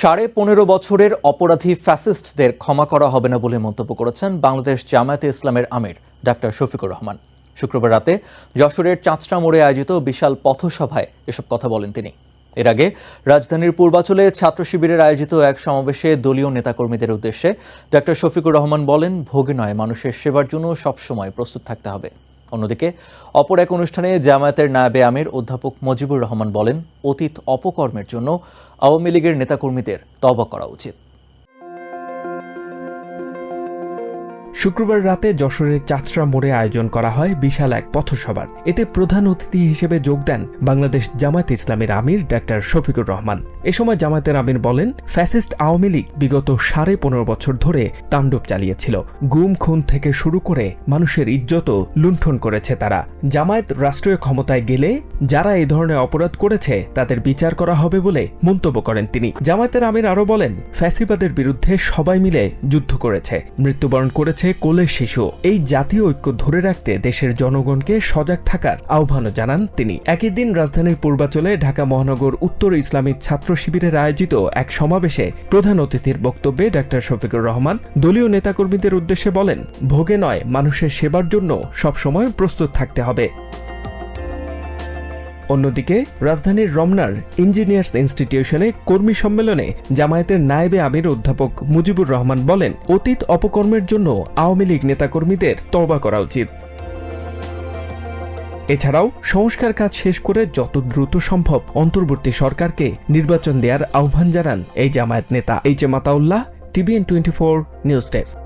সাড়ে পনেরো বছরের অপরাধী ফ্যাসিস্টদের ক্ষমা করা হবে না বলে মন্তব্য করেছেন বাংলাদেশ জামায়াতে ইসলামের আমির ডাক্তার শফিকুর রহমান। শুক্রবার রাতে যশোরের চাঁচড়া মোড়ে আয়োজিত বিশাল পথসভায় এসব কথা বলেন তিনি। এর আগে রাজধানীর পূর্বাচলে ছাত্র শিবিরের আয়োজিত এক সমাবেশে দলীয় নেতাকর্মীদের উদ্দেশ্যে ডাক্তার শফিকুর রহমান বলেন, ভোগে নয়, মানুষের সেবার জন্য সবসময় প্রস্তুত থাকতে হবে। অন্যদিকে, অপর এক অনুষ্ঠানে জামায়াতের নায়াবে আমির অধ্যাপক মজিবুর রহমান বলেন, অতীত অপকর্মের জন্য আওয়ামী লীগের নেতাকর্মীদের তবা করা উচিত। শুক্রবার রাতে যশোরের চাচড়া মোড়ে আয়োজন করা হয় বিশাল এক পথসভার। এতে প্রধান অতিথি হিসেবে যোগ দেন বাংলাদেশ জামায়াত ইসলামের আমির ডাক্তার শফিকুর রহমান। এ সময় জামায়াতের আমির বলেন, ফ্যাসিস্ট আওয়ামী লীগ বিগত সাড়ে পনেরো বছর ধরে তাণ্ডব চালিয়েছিল। গুম, খুন থেকে শুরু করে মানুষের ইজ্জতও লুণ্ঠন করেছে তারা। জামায়াত রাষ্ট্রীয় ক্ষমতায় গেলে যারা এই ধরনের অপরাধ করেছে তাদের বিচার করা হবে বলে মন্তব্য করেন তিনি। জামায়াতের আমির আরও বলেন, ফ্যাসিবাদের বিরুদ্ধে সবাই মিলে যুদ্ধ করেছে, মৃত্যুবরণ করেছে কোলের শিশু। এই জাতীয় ঐক্য ধরে রাখতে দেশের জনগণকে সজাগ থাকার আহ্বানও জানান তিনি। একই দিন রাজধানীর পূর্বাচলে ঢাকা মহানগর উত্তর ইসলামিক ছাত্র শিবিরের আয়োজিত এক সমাবেশে প্রধান অতিথির বক্তব্যে ডাক্তার শফিকুর রহমান দলীয় নেতাকর্মীদের উদ্দেশ্যে বলেন, ভোগে নয়, মানুষের সেবার জন্য সবসময় প্রস্তুত থাকতে হবে। অন্যদিকে, রাজধানীর রমনার ইঞ্জিনিয়ার্স ইনস্টিটিউশনে কর্মী সম্মেলনে জামায়াতের নায়েবে আমির অধ্যাপক মুজিবুর রহমান বলেন, অতীত অপকর্মের জন্য আওয়ামী লীগ নেতাকর্মীদের তওবা করা উচিত। এছাড়াও, সংস্কার কাজ শেষ করে যত দ্রুত সম্ভব অন্তর্বর্তী সরকারকে নির্বাচন দেওয়ার আহ্বান জানান এই জামায়াত নেতা। H A Mataullah, TVN twenty four news desk.